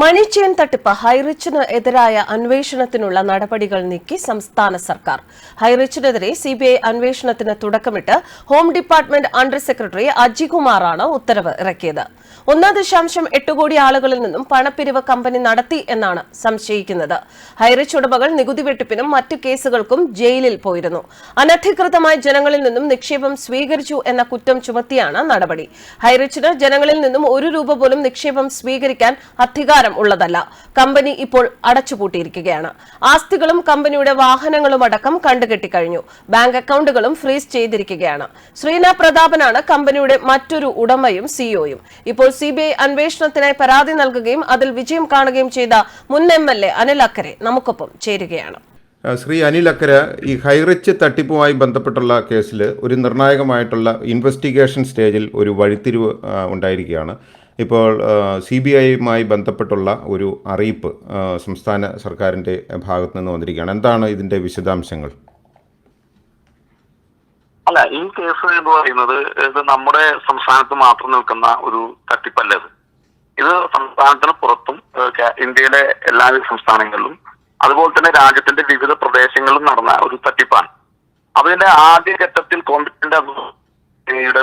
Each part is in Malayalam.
മണി ചെയിൻ തട്ടിപ്പ് ഹൈറിച്ചിന് എതിരായ അന്വേഷണത്തിനുള്ള നടപടികൾ നീക്കി സംസ്ഥാന സർക്കാർ. ഹൈറിച്ചിനെതിരെ സിബിഐ അന്വേഷണത്തിന് തുടക്കമിട്ട് ഹോം ഡിപ്പാർട്ട്മെന്റ് അണ്ടർ സെക്രട്ടറി അജികുമാറാണ് ഉത്തരവ് ഇറക്കിയത്. ഒന്ന് ദശാംശം എട്ട് കോടി ആളുകളിൽ നിന്നും പണപ്പിരിവ് കമ്പനി നടത്തി എന്നാണ് സംശയിക്കുന്നത്. ഹൈറിച്ച് ഉടമകൾ നികുതി വെട്ടിപ്പിനും മറ്റു കേസുകൾക്കും ജയിലിൽ പോയിരുന്നു. അനധികൃതമായി ജനങ്ങളിൽ നിന്നും നിക്ഷേപം സ്വീകരിച്ചു എന്ന കുറ്റം ചുമത്തിയാണ് നടപടി. ഹൈറിച്ചിന് ജനങ്ങളിൽ നിന്നും ഒരു രൂപ പോലും നിക്ഷേപം സ്വീകരിക്കാൻ അധികാരം ഉള്ളതല്ല. കമ്പനി ഇപ്പോൾ അടച്ചുപൂട്ടിയിരിക്കുകയാണ്. ആസ്തികളും കമ്പനിയുടെ വാഹനങ്ങളും അടക്കം കണ്ടുകെട്ടിക്കഴിഞ്ഞു. ബാങ്ക് അക്കൗണ്ടുകളും ഫ്രീസ് ചെയ്തിരിക്കുകയാണ്. ശ്രീന പ്രതാപനാണ് കമ്പനിയുടെ മറ്റൊരു ഉടമയും സിഇഒയും ഇപ്പോൾ സിബിഐ അന്വേഷണത്തിനായി പരാതി നൽകുകയും അതിൽ വിജയം കാണുകയും ചെയ്ത മുൻ എം എൽ എ അനിൽ അക്കരെ നമുക്കൊപ്പം ചേരുകയാണ്. ശ്രീ അനിൽ അക്കര ഈ ഹൈറിച്ച് തട്ടിപ്പുമായി ബന്ധപ്പെട്ടുള്ള കേസിൽ ഒരു നിർണായകമായിട്ടുള്ള ഇൻവെസ്റ്റിഗേഷൻ സ്റ്റേജിൽ ഒരു വഴിത്തിരിവ് ഉണ്ടായിരിക്കുകയാണ്. ഇപ്പോൾ സി ബി ഐയുമായി ബന്ധപ്പെട്ടുള്ള ഒരു അറിയിപ്പ് സംസ്ഥാന സർക്കാരിന്റെ ഭാഗത്തു നിന്ന് വന്നിരിക്കുകയാണ്. എന്താണ് ഇതിന്റെ വിശദാംശങ്ങൾ? അല്ല ഈ കേസ് എന്ന് പറയുന്നത് ഇത് നമ്മുടെ സംസ്ഥാനത്ത് മാത്രം നിൽക്കുന്ന ഒരു തട്ടിപ്പല്ല ഇത്? ഇത് സംസ്ഥാനത്തിന് പുറത്തും ഇന്ത്യയിലെ എല്ലാ സംസ്ഥാനങ്ങളിലും അതുപോലെ തന്നെ രാജ്യത്തിന്റെ വിവിധ പ്രദേശങ്ങളിലും നടന്ന ഒരു തട്ടിപ്പാണ്. അതിന്റെ ആദ്യഘട്ടത്തിൽ കോമ്പറ്റന്റ്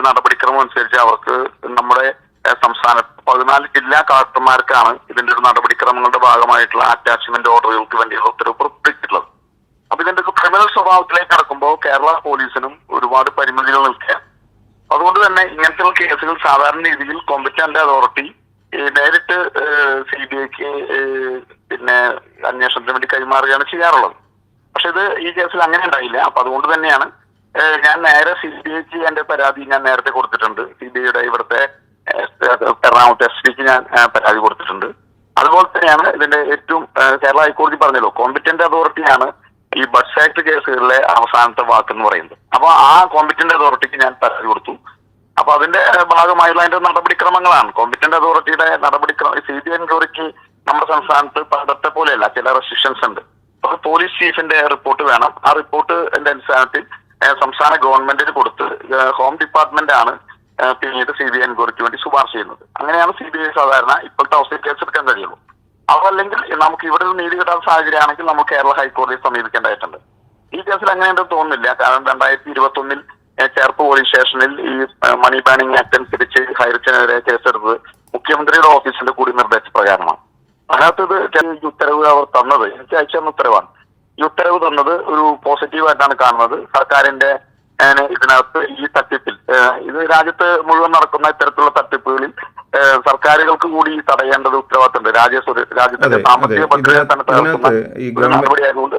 നടപടിക്രമം അനുസരിച്ച് അവർക്ക് നമ്മുടെ ഏഹ്, സംസ്ഥാനത്ത് പതിനാല് ജില്ലാ കളക്ടർമാർക്കാണ് ഇതിന്റെ ഒരു നടപടിക്രമങ്ങളുടെ ഭാഗമായിട്ടുള്ള അറ്റാച്ച്മെന്റ് ഓർഡറുകൾക്ക് വേണ്ടി ഉത്തരവ് പുറപ്പെടുവിച്ചിട്ടുള്ളത്. അപ്പൊ ഇതിന്റെ ക്രിമിനൽ സ്വഭാവത്തിലേക്ക് കടക്കുമ്പോൾ കേരള പോലീസിനും ഒരുപാട് പരിമിതികൾ നിൽക്കുകയാണ്. അതുകൊണ്ട് തന്നെ ഇങ്ങനത്തെയുള്ള കേസുകൾ സാധാരണ രീതിയിൽ competent authority direct C B ഐക്ക് പിന്നെ അന്വേഷണത്തിന് വേണ്ടി കൈമാറുകയാണ് ചെയ്യാറുള്ളത്. പക്ഷെ ഇത് ഈ കേസിൽ അങ്ങനെ ഉണ്ടായില്ല. അപ്പൊ അതുകൊണ്ട് തന്നെയാണ് ഞാൻ നേരെ സി ബി ഐക്ക് എന്റെ പരാതി ഞാൻ നേരത്തെ കൊടുത്തിട്ടുണ്ട്. സി ബി ഐയുടെ ഇവിടുത്തെ എറണാകുളത്തെ എസ് പിക്ക് ഞാൻ പരാതി കൊടുത്തിട്ടുണ്ട്. അതുപോലെ തന്നെയാണ് ഇതിന്റെ ഏറ്റവും കേരള ഹൈക്കോടതി പറഞ്ഞല്ലോ കോമ്പറ്റന്റ് അതോറിറ്റിയാണ് ഈ ബഡ്സ് ആക്ട് കേസുകളിലെ അവസാനത്തെ വാക്ക് എന്ന് പറയുന്നത്. അപ്പൊ ആ കോമ്പറ്റന്റ് അതോറിറ്റിക്ക് ഞാൻ പരാതി കൊടുത്തു. അപ്പൊ അതിന്റെ ഭാഗമായുള്ള അതിന്റെ നടപടിക്രമങ്ങളാണ്. കോമ്പറ്റന്റ് അതോറിറ്റിയുടെ നടപടിക്രമം സി ബി എൻക്വയറിക്ക് നമ്മുടെ സംസ്ഥാനത്ത് പണ്ടത്തെ പോലെയല്ല ചില റെസ്ട്രിക്ഷൻസ് ഉണ്ട്. അപ്പൊ പോലീസ് ചീഫിന്റെ റിപ്പോർട്ട് വേണം. ആ റിപ്പോർട്ട് അടിസ്ഥാനത്തിൽ സംസ്ഥാന ഗവൺമെന്റിന് കൊടുത്ത് ഹോം ഡിപ്പാർട്ട്മെന്റ് ആണ് പിന്നീട് സി ബി ഐ എൻക്വയറിക്ക് വേണ്ടി ശുപാർശ ചെയ്യുന്നത്. അങ്ങനെയാണ് സി ബി ഐ സാധാരണ ഇപ്പോഴത്തെ അവസ്ഥയിൽ കേസെടുക്കാൻ കഴിയുള്ളൂ. അതല്ലെങ്കിൽ നമുക്ക് ഇവിടെ ഒരു നീതി കിട്ടാത്ത സാഹചര്യമാണെങ്കിൽ നമുക്ക് കേരള ഹൈക്കോടതിയെ സമീപിക്കേണ്ടതായിട്ടുണ്ട്. ഈ കേസിൽ അങ്ങനെയുണ്ടെന്ന് തോന്നുന്നില്ല. കാരണം രണ്ടായിരത്തി ഇരുപത്തി ഒന്നിൽ ചേർപ്പ് പോലീസ് സ്റ്റേഷനിൽ ഈ മണി ബാനിങ് ആക്ട് അനുസരിച്ച് ഹൈറിച്ചിനെതിരെ കേസെടുത്തത് മുഖ്യമന്ത്രിയുടെ ഓഫീസിന്റെ കൂടി നിർദ്ദേശപ്രകാരമാണ് അതിനകത്ത് ഈ ഉത്തരവ് അവർ തന്നത്. എനിക്ക് അയച്ചു തന്ന ഉത്തരവാണ്. ഈ ഉത്തരവ് തന്നത് ഒരു പോസിറ്റീവായിട്ടാണ് കാണുന്നത്. സർക്കാരിന്റെ ഇതിനകത്ത് ഈ തട്ടിപ്പിൽ ഇത് രാജ്യത്ത് മുഴുവൻ നടക്കുന്ന ഇത്തരത്തിലുള്ള തട്ടിപ്പുകളിൽ സർക്കാരുകൾക്ക് കൂടി തടയേണ്ടത് ഉത്തരവാദിത്തമുണ്ട്. രാജ്യ രാജ്യത്തിന്റെ സാമ്പത്തിക. ഭദ്രതയെ തന്നെ തകർക്കുന്ന നടപടിയായതുകൊണ്ട്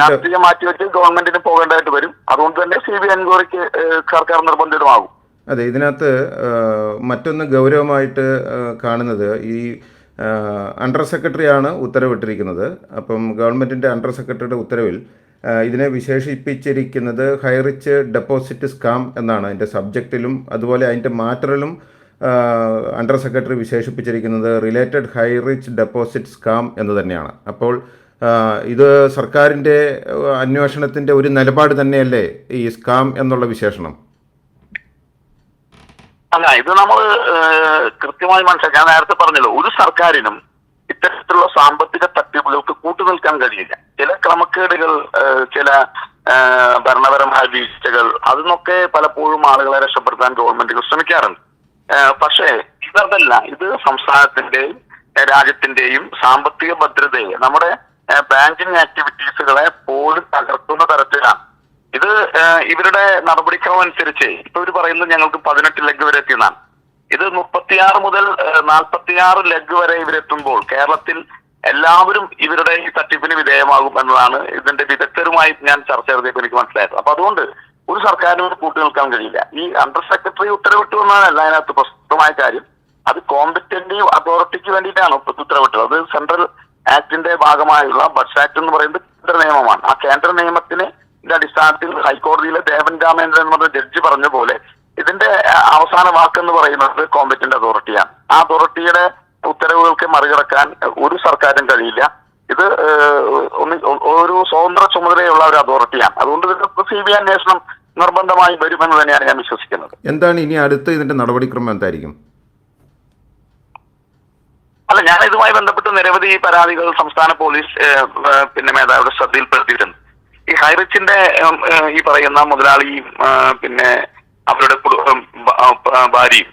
രാഷ്ട്രീയം മാറ്റിവെച്ച് ഗവൺമെന്റിന് പോകേണ്ടതായിട്ട് വരും. അതുകൊണ്ട് തന്നെ സി ബി എൻക്വയറിക്ക് സർക്കാർ നിർബന്ധിതമാകും. അതെ ഇതിനകത്ത് മറ്റൊന്ന് ഗൗരവമായിട്ട് കാണുന്നത് ഈ അണ്ടർ സെക്രട്ടറിയാണ് ഉത്തരവിട്ടിരിക്കുന്നത്. അപ്പം ഗവൺമെന്റിന്റെ അണ്ടർ സെക്രട്ടറിയുടെ ഉത്തരവിൽ ഇതിനെ വിശേഷിപ്പിച്ചിരിക്കുന്നത് ഹൈറിച്ച് ഡെപ്പോസിറ്റ് സ്കാം എന്നാണ്. അതിന്റെ സബ്ജക്റ്റിലും അതുപോലെ അതിന്റെ മാറ്ററിലും അണ്ടർ സെക്രട്ടറി വിശേഷിപ്പിച്ചിരിക്കുന്നത് റിലേറ്റഡ് ഹൈറിച്ച് ഡെപ്പോസിറ്റ് സ്കാം എന്ന് തന്നെയാണ്. അപ്പോൾ ഇത് സർക്കാരിന്റെ അന്വേഷണത്തിന്റെ ഒരു നിലപാട് തന്നെയല്ലേ ഈ സ്കാം എന്നുള്ള വിശേഷണം? അല്ല ഇത് നമ്മൾ കൃത്യമായി മനസ്സിലാക്കി ഞാൻ നേരത്തെ പറഞ്ഞല്ലോ ഒരു സർക്കാരിനും ഇത്തരത്തിലുള്ള സാമ്പത്തിക തട്ടിപ്പുകൾക്ക് കൂട്ടുനിൽക്കാൻ കഴിയില്ല. ചില ക്രമക്കേടുകൾ ചില ഭരണപരമായ വീഴ്ചകൾ അതിനൊക്കെ പലപ്പോഴും ആളുകളെ രക്ഷപ്പെടുത്താൻ ഗവൺമെന്റുകൾ ശ്രമിക്കാറുണ്ട്. പക്ഷേ ഇതല്ല. ഇത് സംസ്ഥാനത്തിന്റെയും രാജ്യത്തിന്റെയും സാമ്പത്തിക ഭദ്രതയെ നമ്മുടെ ബാങ്കിങ് ആക്ടിവിറ്റീസുകളെ പോലും തകർക്കുന്ന തരത്തിലാണ്. ഇത് ഇവരുടെ നടപടിക്രമം അനുസരിച്ച് ഇപ്പൊ ഇവർ പറയുന്നത് ഞങ്ങൾക്ക് പതിനെട്ട് ലെഗ് വരെ എത്തിയെന്നാണ്. ഇത് മുപ്പത്തിയാറ് മുതൽ നാൽപ്പത്തിയാറ് ലെഗ് വരെ ഇവരെത്തുമ്പോൾ കേരളത്തിൽ എല്ലാവരും ഇവരുടെ ഈ തട്ടിപ്പിന് വിധേയമാകും എന്നതാണ് ഇതിന്റെ വിദഗ്ധരുമായി ഞാൻ ചർച്ച ചെയ്തപ്പോൾ എനിക്ക് മനസ്സിലായത്. അപ്പൊ അതുകൊണ്ട് ഒരു സർക്കാരിനും കൂട്ടി നിൽക്കാൻ കഴിയില്ല. ഈ അണ്ടർ സെക്രട്ടറി ഉത്തരവിട്ടു എന്നാണല്ല അതിനകത്ത് പ്രസക്തമായ കാര്യം. അത് കോമ്പറ്റന്റ് അതോറിറ്റിക്ക് വേണ്ടിയിട്ടാണ് ഉത്തരവിട്ടത്. അത് സെൻട്രൽ ആക്ടിന്റെ ഭാഗമായുള്ള ബഡ്സ് ആക്ട് എന്ന് പറയുന്നത് കേന്ദ്ര നിയമമാണ്. ആ കേന്ദ്ര നിയമത്തിന് അടിസ്ഥാനത്തിൽ ഹൈക്കോടതിയിലെ ദേവൻ രാമേന്ദ്രൻ എന്ന് പറഞ്ഞ ജഡ്ജി പറഞ്ഞ പോലെ ഇതിന്റെ അവസാന വാക്ക് എന്ന് പറയുന്നത് കോമ്പറ്റന്റ് അതോറിറ്റിയാണ്. ആ അതോറിറ്റിയുടെ ഉത്തരവുകൾക്ക് മറികടക്കാൻ ഒരു സർക്കാരും കഴിയില്ല. ഇത് ഒരു സ്വതന്ത്ര ചുമതലയുള്ള ഒരു അതോറിറ്റിയാണ്. അതുകൊണ്ട് സി ബി ഐ അന്വേഷണം നിർബന്ധമായി വരുമെന്ന് തന്നെയാണ് ഞാൻ വിശ്വസിക്കുന്നത്. എന്താണ് ഇനി അടുത്ത ഇതിന്റെ നടപടിക്രമം എന്തായിരിക്കും? അല്ല ഞാൻ ഇതുമായി ബന്ധപ്പെട്ട് നിരവധി പരാതികൾ സംസ്ഥാന പോലീസ് പിന്നെ മേധാവിയുടെ ശ്രദ്ധയിൽപ്പെടുത്തിയിട്ടുണ്ട്. ഈ ഹൈറിച്ചിന്റെ ഈ പറയുന്ന മുതലാളിയും പിന്നെ അവരുടെ കുടുംബം ഭാര്യയും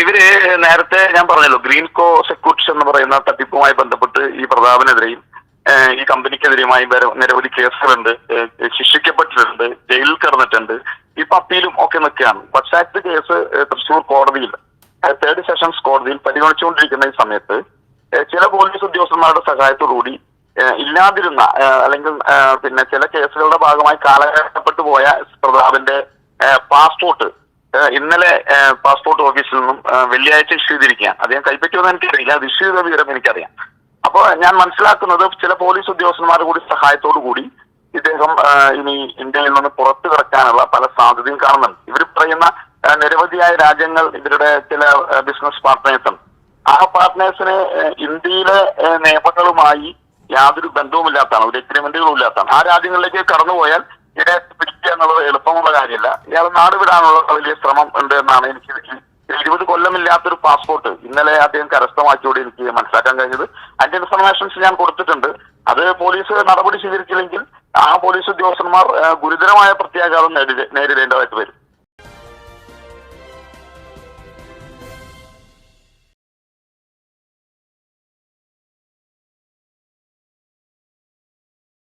ഇവർ നേരത്തെ ഞാൻ പറഞ്ഞല്ലോ ഗ്രീൻ കോ സെക്യൂരിറ്റീസ് എന്ന് പറയുന്ന തട്ടിപ്പുമായി ബന്ധപ്പെട്ട് ഈ പ്രതാപനെതിരെയും ഈ കമ്പനിക്കെതിരെയുമായി നിരവധി കേസുകളുണ്ട് ശിക്ഷിക്കപ്പെട്ടിട്ടുണ്ട് ജയിലിൽ കിടന്നിട്ടുണ്ട് ഇപ്പൊ അപ്പീലും ഒക്കെ നിൽക്കുകയാണ്. പക്ഷാക്ട് കേസ് തൃശൂർ കോടതിയിൽ തേർഡ് സെഷൻസ് കോടതിയിൽ പരിഗണിച്ചുകൊണ്ടിരിക്കുന്ന ഈ സമയത്ത് ചില പോലീസ് ഉദ്യോഗസ്ഥന്മാരുടെ സഹായത്തോടുകൂടി ഇല്ലാതിരുന്ന അല്ലെങ്കിൽ പിന്നെ ചില കേസുകളുടെ ഭാഗമായി കാലഘട്ടപ്പെട്ടു പോയ പ്രതാപിന്റെ പാസ്പോർട്ട് ഇന്നലെ പാസ്പോർട്ട് ഓഫീസിൽ നിന്നും വെള്ളിയാഴ്ച ഇഷ്യൂ ചെയ്തിരിക്കുകയാണ്. അദ്ദേഹം കൈപ്പറ്റുമെന്ന് എനിക്കറിയില്ല. അത് ഇഷ്യൂ ചെയ്ത വിവരം എനിക്കറിയാം. അപ്പോൾ ഞാൻ മനസ്സിലാക്കുന്നത് ചില പോലീസ് ഉദ്യോഗസ്ഥന്മാരുടെ കൂടി സഹായത്തോടു കൂടി ഇദ്ദേഹം ഇനി ഇന്ത്യയിൽ നിന്ന് പുറത്തു കിടക്കാനുള്ള പല സാധ്യതയും കാണുന്നുണ്ട്. ഇവർ പറയുന്ന നിരവധിയായ രാജ്യങ്ങൾ ഇവരുടെ ചില ബിസിനസ് പാർട്ട്നേഴ്സ് ഉണ്ട്. ആ പാർട്ട്നേഴ്സിന് ഇന്ത്യയിലെ നിയമങ്ങളുമായി യാതൊരു ബന്ധവുമില്ലാത്തതാണ് ഒരു എഗ്രിമെന്റുകളും ഇല്ലാത്തതാണ്. ആ രാജ്യങ്ങളിലേക്ക് കടന്നുപോയാൽ പിടിക്കുക എന്നുള്ളത് എളുപ്പമുള്ള കാര്യമല്ല. ഇയാൾ നാട് വിടാനുള്ള വലിയ ശ്രമം ഉണ്ട് എന്നാണ് എനിക്ക് ഇരുപത് കൊല്ലമില്ലാത്തൊരു പാസ്പോർട്ട് ഇന്നലെ അദ്ദേഹം കരസ്ഥമാക്കിയോടെ എനിക്ക് മനസ്സിലാക്കാൻ കഴിഞ്ഞത്. അതിന്റെ ഇൻഫർമേഷൻസ് ഞാൻ കൊടുത്തിട്ടുണ്ട്. അത് പോലീസ് നടപടി സ്വീകരിച്ചില്ലെങ്കിൽ ആ പോലീസ് ഉദ്യോഗസ്ഥന്മാർ ഗുരുതരമായ പ്രത്യാഘാതം നേരിട- നേരിടേണ്ടതായിട്ട് വരും.